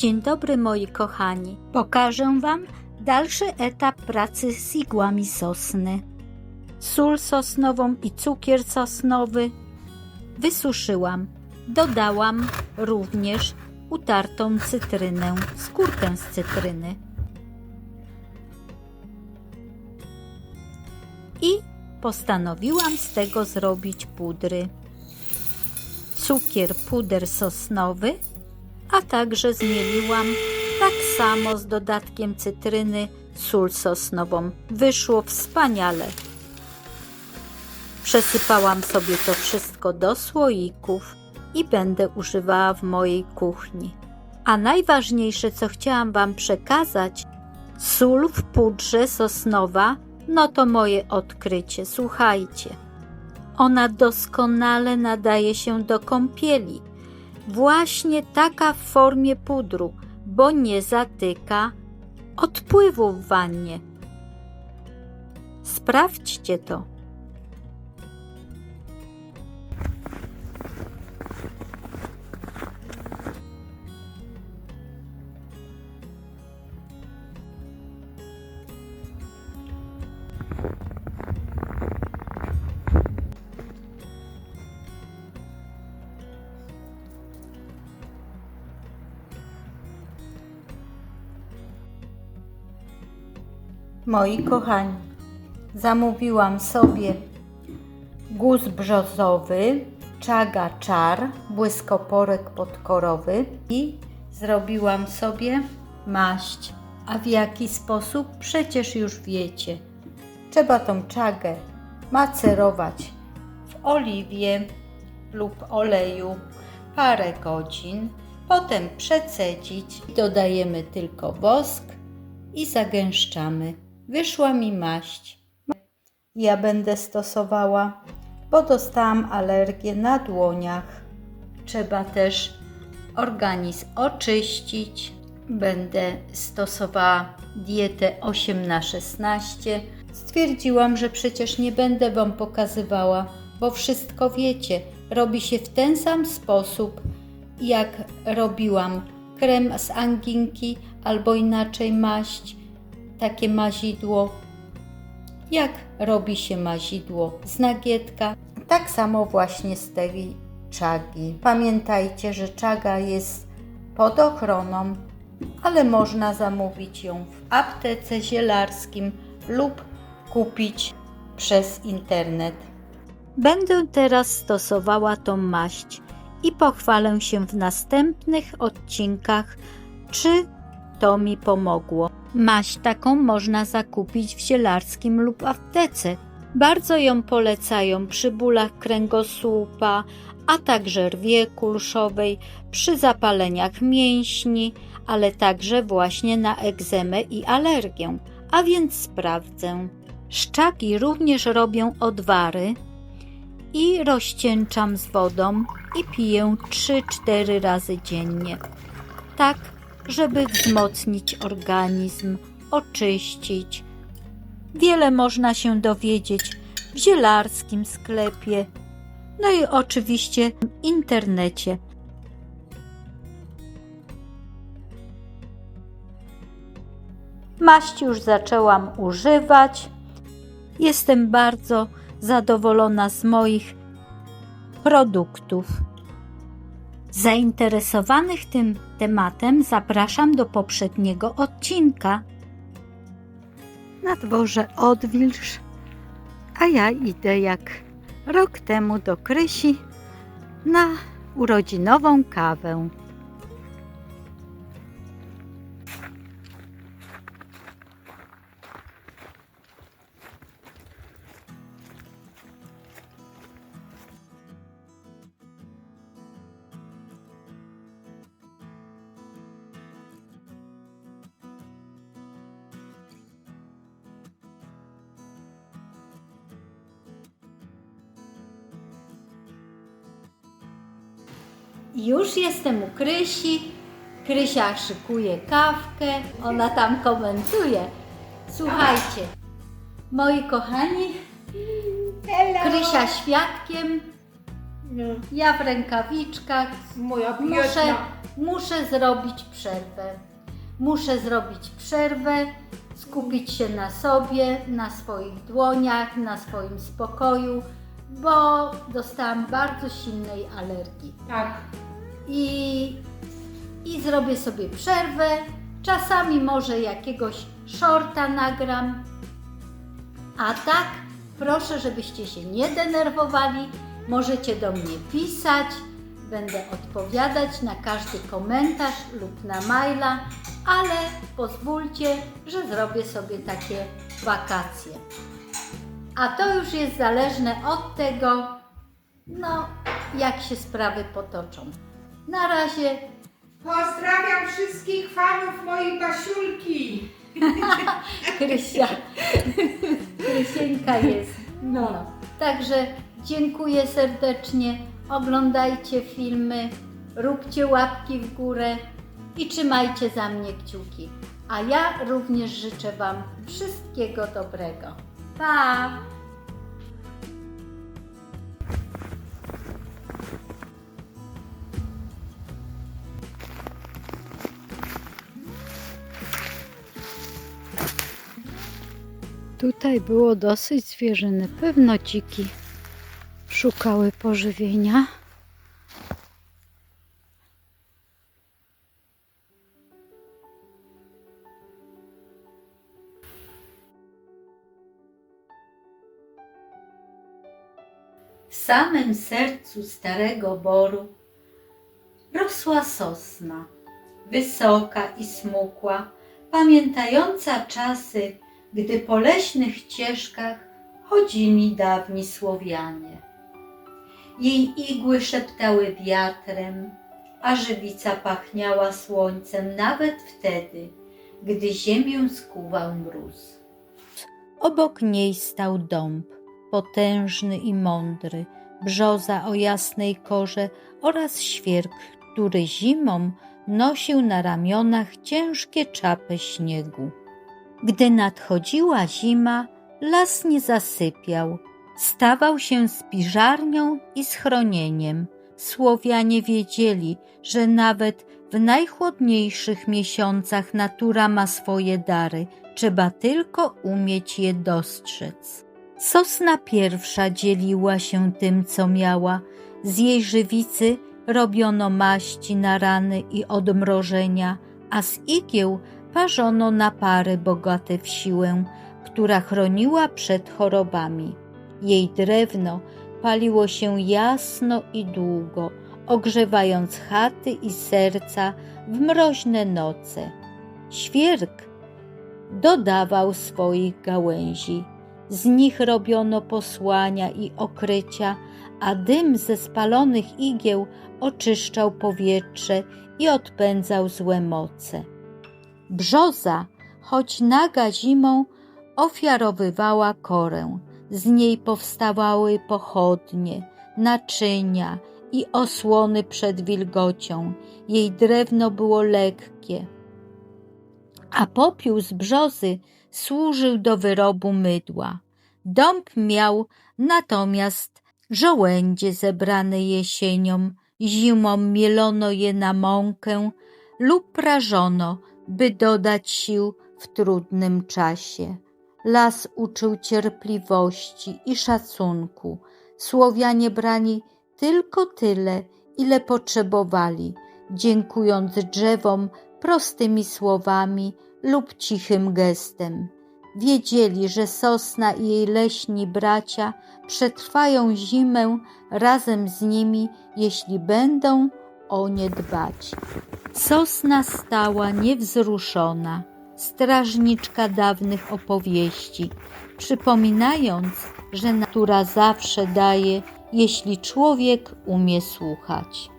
Dzień dobry moi kochani. Pokażę Wam dalszy etap pracy z igłami sosny. Sól sosnową i cukier sosnowy wysuszyłam. Dodałam również utartą cytrynę, skórkę z cytryny. I postanowiłam z tego zrobić pudry. Cukier puder sosnowy a także zmieliłam tak samo z dodatkiem cytryny sól sosnową. Wyszło wspaniale. Przesypałam sobie to wszystko do słoików i będę używała w mojej kuchni. A najważniejsze, co chciałam Wam przekazać, sól w pudrze sosnowa, no to moje odkrycie. Słuchajcie, ona doskonale nadaje się do kąpieli właśnie taka w formie pudru, bo nie zatyka odpływu w wannie. Sprawdźcie to. Moi kochani, zamówiłam sobie guz brzozowy, czaga czar, błyskoporek podkorowy i zrobiłam sobie maść. A w jaki sposób? Przecież już wiecie. Trzeba tą czagę macerować w oliwie lub oleju parę godzin, potem przecedzić. Dodajemy tylko wosk i zagęszczamy. Wyszła mi maść. Ja będę stosowała, bo dostałam alergię na dłoniach. Trzeba też organizm oczyścić. Będę stosowała dietę 8 na 16. Stwierdziłam, że przecież nie będę Wam pokazywała, bo wszystko wiecie. Robi się w ten sam sposób, jak robiłam krem z anginki albo inaczej maść takie mazidło, jak robi się mazidło z nagietka. Tak samo właśnie z tej czagi. Pamiętajcie, że czaga jest pod ochroną, ale można zamówić ją w aptece zielarskim lub kupić przez internet. Będę teraz stosowała tą maść i pochwalę się w następnych odcinkach, czy to mi pomogło. Maść taką można zakupić w zielarskim lub aptece. Bardzo ją polecają przy bólach kręgosłupa, a także rwie kulszowej, przy zapaleniach mięśni, ale także właśnie na egzemę i alergię. A więc sprawdzę. Szczaki również robią odwary i rozcieńczam z wodą i piję 3-4 razy dziennie. Tak żeby wzmocnić organizm, oczyścić. Wiele można się dowiedzieć w zielarskim sklepie, no i oczywiście w internecie. Maść już zaczęłam używać. Jestem bardzo zadowolona z moich produktów. Zainteresowanych tym tematem zapraszam do poprzedniego odcinka. Na dworze odwilż, a ja idę jak rok temu do Krysi na urodzinową kawę. Już jestem u Krysi. Krysia szykuje kawkę, ona tam komentuje. Słuchajcie, moi kochani, Krysia świadkiem No, Ja w rękawiczkach moja muszę, biedna. muszę zrobić przerwę. Muszę zrobić przerwę, skupić się na sobie, na swoich dłoniach, na swoim spokoju, bo dostałam bardzo silnej alergii. Tak. I, i zrobię sobie przerwę. Czasami może jakiegoś shorta nagram. A tak, proszę, żebyście się nie denerwowali. Możecie do mnie pisać. Będę odpowiadać na każdy komentarz lub na maila, ale pozwólcie, że zrobię sobie takie wakacje. A to już jest zależne od tego, no, jak się sprawy potoczą. Na razie Pozdrawiam wszystkich fanów mojej Basiulki. Krysia. Krysieńka jest. No. Także dziękuję serdecznie. Oglądajcie filmy, róbcie łapki w górę i trzymajcie za mnie kciuki. A ja również życzę Wam wszystkiego dobrego. Pa! Tutaj było dosyć zwierzyny. Pewno dziki szukały pożywienia. W samym sercu starego boru rosła sosna, wysoka i smukła, pamiętająca czasy, gdy po leśnych ścieżkach chodzili dawni Słowianie. Jej igły szeptały wiatrem, a żywica pachniała słońcem nawet wtedy, gdy ziemię skuwał mróz. Obok niej stał dąb, potężny i mądry, brzoza o jasnej korze oraz świerk, który zimą nosił na ramionach ciężkie czapy śniegu. Gdy nadchodziła zima, las nie zasypiał. Stawał się spiżarnią i schronieniem. Słowianie wiedzieli, że nawet w najchłodniejszych miesiącach natura ma swoje dary, trzeba tylko umieć je dostrzec. Sosna pierwsza dzieliła się tym, co miała. Z jej żywicy robiono maści na rany i odmrożenia, a z igieł parzono napary bogate w siłę, która chroniła przed chorobami. Jej drewno paliło się jasno i długo, ogrzewając chaty i serca w mroźne noce. Świerk dodawał swoich gałęzi. Z nich robiono posłania i okrycia, a dym ze spalonych igieł oczyszczał powietrze i odpędzał złe moce. Brzoza, choć naga zimą, ofiarowywała korę. Z niej powstawały pochodnie, naczynia i osłony przed wilgocią. Jej drewno było lekkie, a popiół z brzozy służył do wyrobu mydła. Dąb miał natomiast żołędzie zebrane jesienią, zimą mielono je na mąkę lub prażono, by dodać sił w trudnym czasie. Las uczył cierpliwości i szacunku. Słowianie brali tylko tyle, ile potrzebowali, dziękując drzewom prostymi słowami lub cichym gestem. Wiedzieli, że sosna i jej leśni bracia przetrwają zimę razem z nimi, jeśli będą o nie dbać. Sosna stała niewzruszona, strażniczka dawnych opowieści, przypominając, że natura zawsze daje, jeśli człowiek umie słuchać.